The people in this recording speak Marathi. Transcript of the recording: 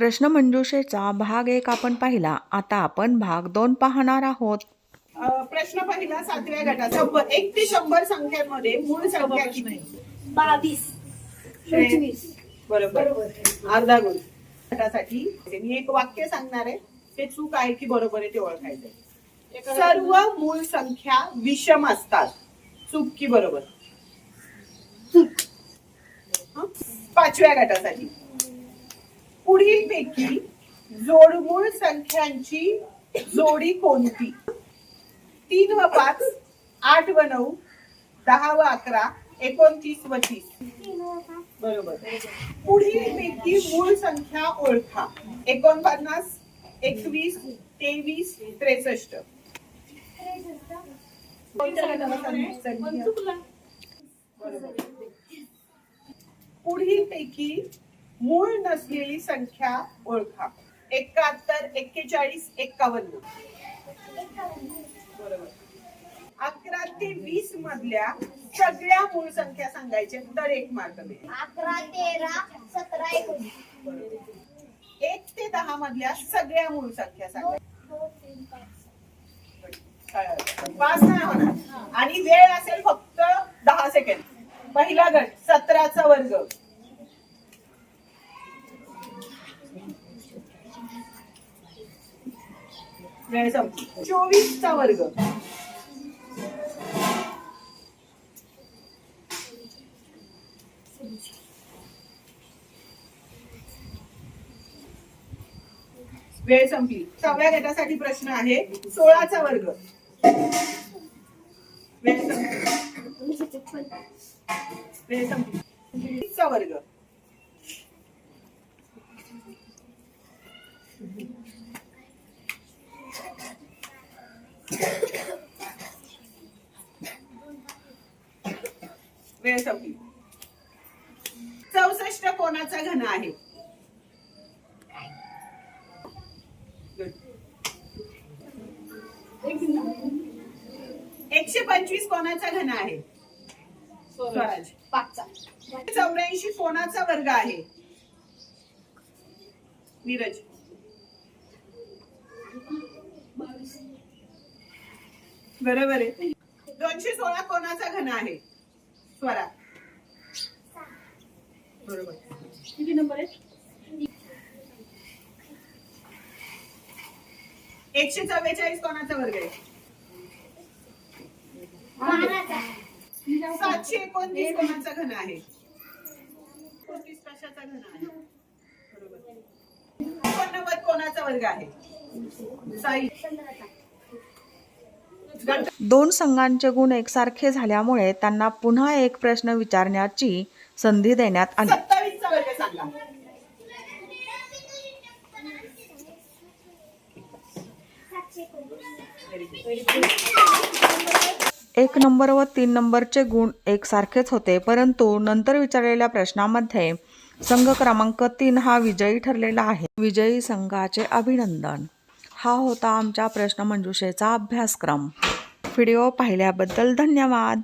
प्रश्न मंजुषेचा भाग एक आपण पाहिला. आता आपण भाग दोन पाहणार आहोत. प्रश्न पहिला सातव्या गटाचा. एक ते शंभर संख्यांमध्ये मूळ संख्या किती? बावीस. पंचवीस. बरोबर. अर्धा गुण. गटासाठी. मी एक वाक्य सांगणार आहे. ते चूक आहे की बरोबर आहे ते ओळखायचं सर्व मूळ संख्या विषम असतात. चूक की बरोबर? पाचव्या गटासाठी. पुढील पैकी जोडमूळ संख्यांची जोडी कोणती? तीन व पाच आठ व नऊ दहा व अकरा एकोणतीस व तीस. बरोबर. पुढील पैकी मूळ संख्या ओळखा. एकोणपन्नास एकवीस तेवीस त्रेसष्ट. पुढील पैकी मूळ नसलेली संख्या ओळखा. एकाहत्तर एक्केचाळीस एक्कावन्न. बरोबर. अकरा ते वीस मधल्या सगळ्या मूळ संख्या सांगायच्या तर एक मार्क मिळेल. अकरा तेरा सतरा एकोणीस. एक ते दहा मधल्या सगळ्या मूळ संख्या सांगायच्या पाच नाही होणार. आणि वेळ असेल फक्त दहा सेकंड पहिला गट सतराचा वर्ग. वेळ संपली चोवीसचा वर्ग. वेळ संपली. सहाव्या गटासाठी प्रश्न आहे सोळाचा वर्ग. वेळ संपली. वेळ संपली. वर्ग. वेळ संपली चौसष्ट कोणाचा घन आहे. एकशे पंचवीस कोणाचा घन आहे? स्वराज. पाचचा. चौऱ्याऐंशी कोणाचा वर्ग आहे? नीरज. बरोबर आहे. दोनशे सोळा कोणाचा घन आहे? स्वरा. बरोबर. किती नंबर आहे? एकशे चव्वेचाळीस कोणाचा वर्ग आहे? सातशे एकोणतीस कोणाचा घन आहे? एकोणतीस कशाचा घन आहे? बरोबर. एकोणनव्वद कोणाचा वर्ग आहे? साई. दोन संघांचे गुण एकसारखे झाल्यामुळे त्यांना पुन्हा एक प्रश्न विचारण्याची संधी देण्यात आली. एक नंबर व तीन नंबरचे गुण एकसारखेच होते परंतु नंतर विचारलेल्या प्रश्नामध्ये संघ क्रमांक तीन हा विजयी ठरलेला आहे. विजयी संघाचे अभिनंदन. हा होता आमच्या प्रश्न मंजुषेचा अभ्यासक्रम. व्हिडिओ पाहिल्याबद्दल धन्यवाद.